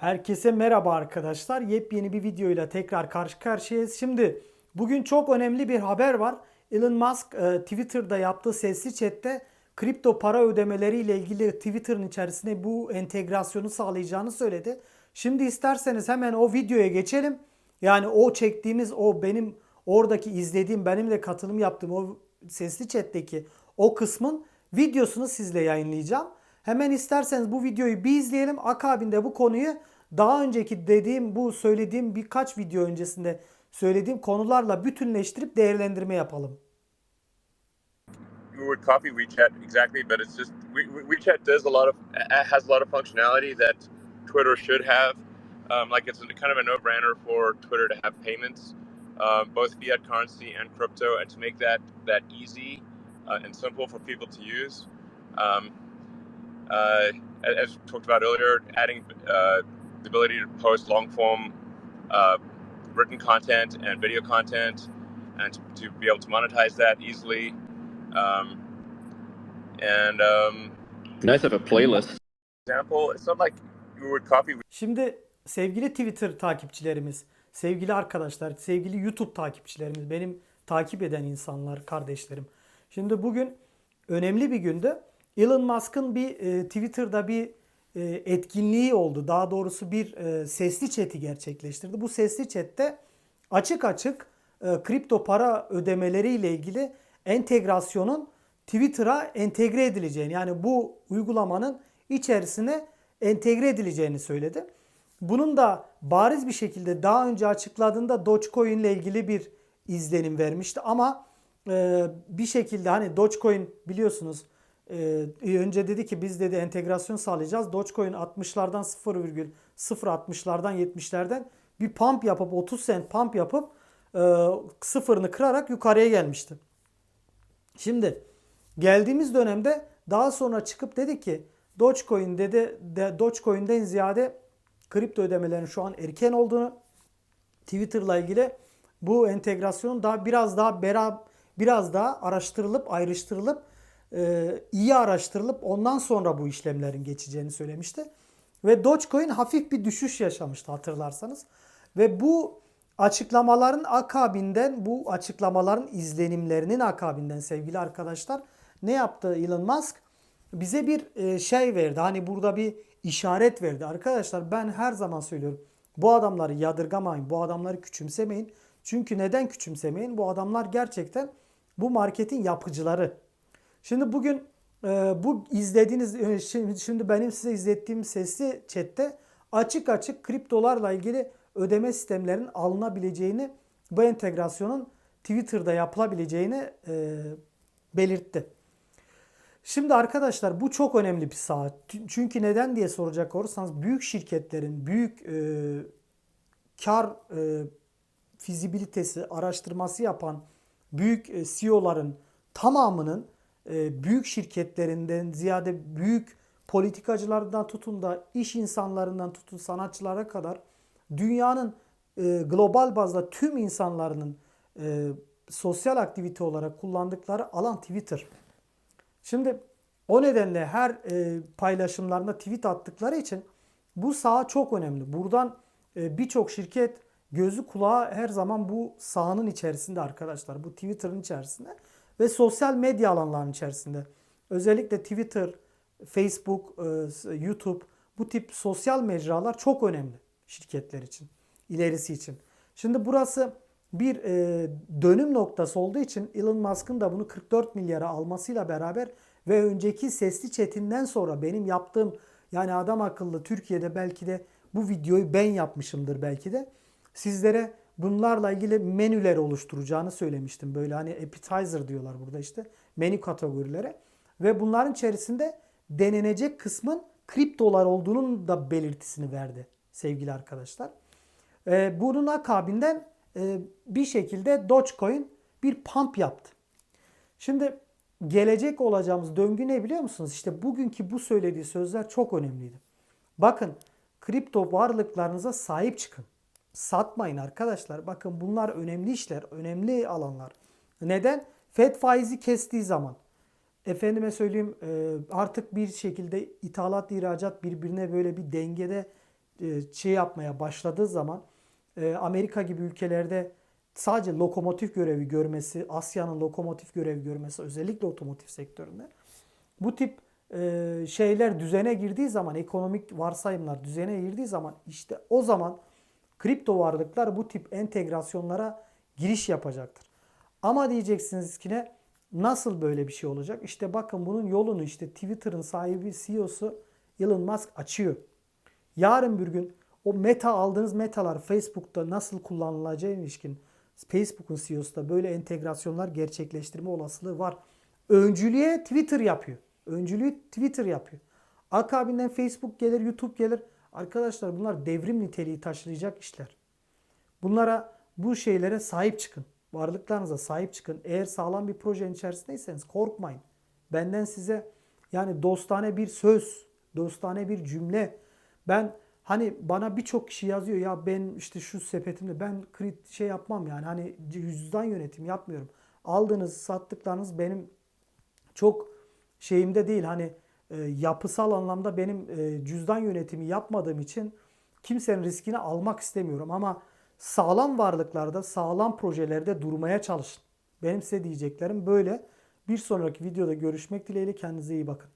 Herkese merhaba arkadaşlar. Yepyeni bir videoyla tekrar karşı karşıyayız. Şimdi bugün çok önemli bir haber var. Elon Musk e, Twitter'da yaptığı sesli chatte kripto para ödemeleriyle ilgili Twitter'ın içerisine bu entegrasyonu sağlayacağını söyledi. Şimdi isterseniz hemen o videoya geçelim. Yani o çektiğimiz o benim oradaki izlediğim benim de katılım yaptığım o sesli chatteki o kısmın videosunu sizle yayınlayacağım. Hemen isterseniz bu videoyu bir izleyelim. Akabinde bu konuyu daha önceki dediğim bu söylediğim birkaç video öncesinde söylediğim konularla bütünleştirip değerlendirme yapalım. we would copy WeChat exactly, but it's just we, we- WeChat does a lot of has a lot of functionality that Twitter should have. Um, like it's kind of a no-brainer for Twitter to have payments, um, both fiat currency and crypto, and to make that that easy uh, and simple for people to use. Um, uh, as talked about earlier, adding uh, the ability to post long-form uh, written content and video content, and to, to be able to monetize that easily. Um, and um, Nice have a playlist. example, it's not like you would copy. Şimdi sevgili Twitter takipçilerimiz, sevgili arkadaşlar, sevgili YouTube takipçilerimiz, benim takip eden insanlar, kardeşlerim. Şimdi bugün önemli bir günde Elon Musk'ın bir e, Twitter'da bir e, etkinliği oldu. Daha doğrusu bir e, sesli chat'i gerçekleştirdi. Bu sesli chat'te açık açık e, kripto para ödemeleriyle ilgili entegrasyonun Twitter'a entegre edileceğini yani bu uygulamanın içerisine entegre edileceğini söyledi. Bunun da bariz bir şekilde daha önce açıkladığında Dogecoin ile ilgili bir izlenim vermişti ama e, bir şekilde hani Dogecoin biliyorsunuz e, önce dedi ki biz dedi entegrasyon sağlayacağız. Dogecoin 60'lardan 0,060'lardan 70'lerden bir pump yapıp 30 cent pump yapıp e, sıfırını kırarak yukarıya gelmişti. Şimdi geldiğimiz dönemde daha sonra çıkıp dedi ki Dogecoin dedi de Dogecoin'den ziyade kripto ödemelerin şu an erken olduğunu Twitter'la ilgili bu entegrasyonun daha biraz daha bera, biraz daha araştırılıp ayrıştırılıp iyi araştırılıp ondan sonra bu işlemlerin geçeceğini söylemişti. Ve Dogecoin hafif bir düşüş yaşamıştı hatırlarsanız. Ve bu açıklamaların akabinden, bu açıklamaların izlenimlerinin akabinden sevgili arkadaşlar ne yaptı Elon Musk? Bize bir e, şey verdi. Hani burada bir işaret verdi. Arkadaşlar ben her zaman söylüyorum. Bu adamları yadırgamayın. Bu adamları küçümsemeyin. Çünkü neden küçümsemeyin? Bu adamlar gerçekten bu marketin yapıcıları. Şimdi bugün e, bu izlediğiniz e, şimdi, şimdi benim size izlettiğim sesli chatte açık açık kriptolarla ilgili ödeme sistemlerinin alınabileceğini bu entegrasyonun Twitter'da yapılabileceğini e, belirtti. Şimdi arkadaşlar bu çok önemli bir saha. Çünkü neden diye soracak olursanız büyük şirketlerin büyük e, kar e, fizibilitesi araştırması yapan büyük e, CEO'ların tamamının büyük şirketlerinden ziyade büyük politikacılardan tutun da iş insanlarından tutun sanatçılara kadar dünyanın e, global bazda tüm insanların e, sosyal aktivite olarak kullandıkları alan Twitter. Şimdi o nedenle her e, paylaşımlarında tweet attıkları için bu saha çok önemli. Buradan e, birçok şirket gözü kulağı her zaman bu sahanın içerisinde arkadaşlar. Bu Twitter'ın içerisinde ve sosyal medya alanlarının içerisinde. Özellikle Twitter, Facebook, e, YouTube bu tip sosyal mecralar çok önemli şirketler için, ilerisi için. Şimdi burası bir e, dönüm noktası olduğu için Elon Musk'ın da bunu 44 milyara almasıyla beraber ve önceki sesli chatinden sonra benim yaptığım yani adam akıllı Türkiye'de belki de bu videoyu ben yapmışımdır belki de sizlere bunlarla ilgili menüler oluşturacağını söylemiştim. Böyle hani appetizer diyorlar burada işte menü kategorilere ve bunların içerisinde denenecek kısmın kriptolar olduğunun da belirtisini verdi sevgili arkadaşlar. Ee, bunun akabinden e, bir şekilde Dogecoin bir pump yaptı. Şimdi gelecek olacağımız döngü ne biliyor musunuz? İşte bugünkü bu söylediği sözler çok önemliydi. Bakın kripto varlıklarınıza sahip çıkın. Satmayın arkadaşlar. Bakın bunlar önemli işler, önemli alanlar. Neden? Fed faizi kestiği zaman efendime söyleyeyim e, artık bir şekilde ithalat ihracat birbirine böyle bir dengede e, şey yapmaya başladığı zaman e, Amerika gibi ülkelerde sadece lokomotif görevi görmesi, Asya'nın lokomotif görevi görmesi özellikle otomotiv sektöründe bu tip şeyler düzene girdiği zaman, ekonomik varsayımlar düzene girdiği zaman işte o zaman kripto varlıklar bu tip entegrasyonlara giriş yapacaktır. Ama diyeceksiniz ki ne? Nasıl böyle bir şey olacak? İşte bakın bunun yolunu işte Twitter'ın sahibi CEO'su Elon Musk açıyor. Yarın bir gün o meta aldığınız metalar Facebook'ta nasıl kullanılacağı ilişkin Facebook'un CEO'su da böyle entegrasyonlar gerçekleştirme olasılığı var. Öncülüğe Twitter yapıyor. Öncülüğü Twitter yapıyor. Akabinden Facebook gelir, YouTube gelir. Arkadaşlar bunlar devrim niteliği taşıyacak işler. Bunlara bu şeylere sahip çıkın. Varlıklarınıza sahip çıkın. Eğer sağlam bir projenin içerisindeyseniz korkmayın. Benden size yani dostane bir söz, dostane bir cümle. Ben hani bana birçok kişi yazıyor ya ben işte şu sepetimde ben krit şey yapmam yani hani yüzden yönetim yapmıyorum. Aldığınız sattıklarınız benim çok şeyimde değil hani yapısal anlamda benim e, cüzdan yönetimi yapmadığım için kimsenin riskini almak istemiyorum ama sağlam varlıklarda, sağlam projelerde durmaya çalışın. Benim size diyeceklerim böyle. Bir sonraki videoda görüşmek dileğiyle kendinize iyi bakın.